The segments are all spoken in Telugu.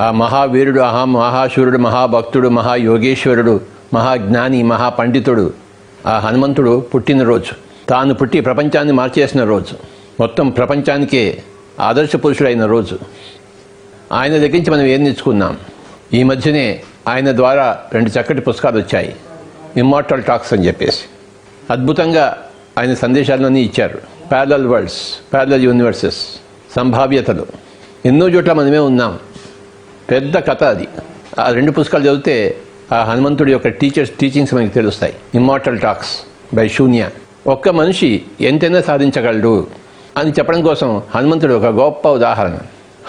ఆ మహావీరుడు అహా మహాశూరుడు మహాభక్తుడు మహాయోగేశ్వరుడు మహాజ్ఞాని మహాపండితుడు ఆ హనుమంతుడు పుట్టినరోజు. తాను పుట్టి ప్రపంచాన్ని మార్చేసిన రోజు. మొత్తం ప్రపంచానికే ఆదర్శ పురుషుడైన రోజు. ఆయన దగ్గర నుంచి మనం ఏం నేర్చుకున్నాం? ఈ మధ్యనే ఆయన ద్వారా రెండు చక్కటి పుస్తకాలు వచ్చాయి. ఇమ్మార్టల్ టాక్స్ అని చెప్పేసి. అద్భుతంగా ఆయన సందేశాలన్నీ ఇచ్చారు. ప్యారలల్ వరల్డ్స్ ప్యారలల్ యూనివర్సెస్ సంభావ్యతలు. ఎన్నో చోట్ల మనమే ఉన్నాం. పెద్ద కథ అది. ఆ రెండు పుస్తకాలు చదివితే ఆ హనుమంతుడి యొక్క టీచర్స్ టీచింగ్స్ మనకి తెలుస్తాయి. ఇమ్మార్టల్ టాక్స్ బై శూన్య ఒక్క మనిషి ఎంతైనా సాధించగలడు అని చెప్పడం కోసం హనుమంతుడు ఒక గొప్ప ఉదాహరణ.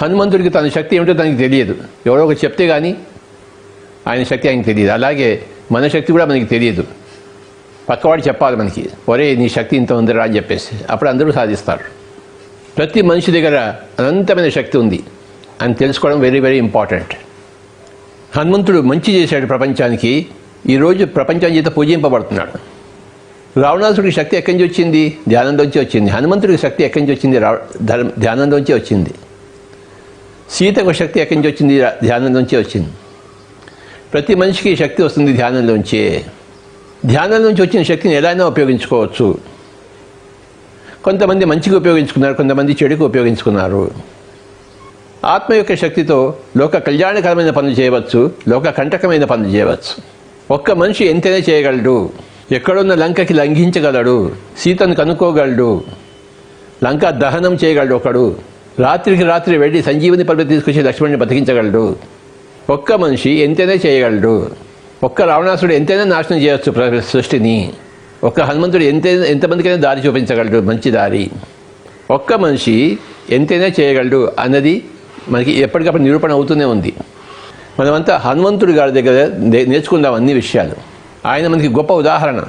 హనుమంతుడికి తన శక్తి ఏమిటో తనకి తెలియదు. ఎవరో ఒకరు చెప్తే కానీ ఆయన శక్తి ఆయనకి తెలియదు. అలాగే మన శక్తి కూడా మనకి తెలియదు. పక్కవాడు చెప్పాలి మనకి ఒరే నీ శక్తి ఇంత ఉందిరా అని చెప్పేసి. అప్పుడు అందరూ సాధిస్తారు. ప్రతి మనిషి దగ్గర అనంతమైన శక్తి ఉంది. అని తెలుసుకోవడం వెరీ వెరీ ఇంపార్టెంట్ హనుమంతుడు మంచి చేశాడు ప్రపంచానికి. ఈరోజు ప్రపంచం చేత పూజింపబడుతున్నాడు. రావణాసుడికి శక్తి ఎక్కడి నుంచి వచ్చింది? ధ్యానంలోంచి వచ్చింది. హనుమంతుడికి శక్తి ఎక్కడి నుంచి వచ్చింది? రావ ధర్మ ధ్యానంలోంచి వచ్చింది. సీతకు శక్తి ఎక్కడి నుంచి వచ్చింది? ధ్యానం ధ్యానంలోంచి వచ్చింది. ప్రతి మనిషికి శక్తి వస్తుంది ధ్యానంలోంచి ధ్యానం నుంచి వచ్చిన శక్తిని ఎలా అయినా ఉపయోగించుకోవచ్చు. కొంతమంది మంచిగా ఉపయోగించుకున్నారు కొంతమంది చెడుకు ఉపయోగించుకున్నారు. ఆత్మ యొక్క శక్తితో లోక కళ్యాణకరమైన పనులు చేయవచ్చు లోక కంటకమైన పనులు చేయవచ్చు. ఒక్క మనిషి ఎంతైనా చేయగలడు. ఎక్కడున్న లంకకి లంఘించగలడు. సీతను కనుక్కోగలడు. లంక దహనం చేయగలడు ఒకడు. రాత్రికి రాత్రి వెళ్ళి సంజీవని పర్వతి తీసుకొచ్చి లక్ష్మణ్ని బతికించగలడు. ఒక్క మనిషి ఎంతైనా చేయగలడు. ఒక్క రావణాసుడు ఎంతైనా నాశనం చేయవచ్చు సృష్టిని. ఒక్క హనుమంతుడు ఎంతైనా ఎంతమందికైనా దారి చూపించగలడు. మంచి దారి. ఒక్క మనిషి ఎంతైనా చేయగలడు అన్నది మనకి ఎప్పటికప్పుడు నిరూపణ అవుతూనే ఉంది. మనమంతా హనుమంతుడి గారి దగ్గర నే- నేర్చుకుందాం అన్ని విషయాలు. ఆయన మనకి గొప్ప ఉదాహరణ.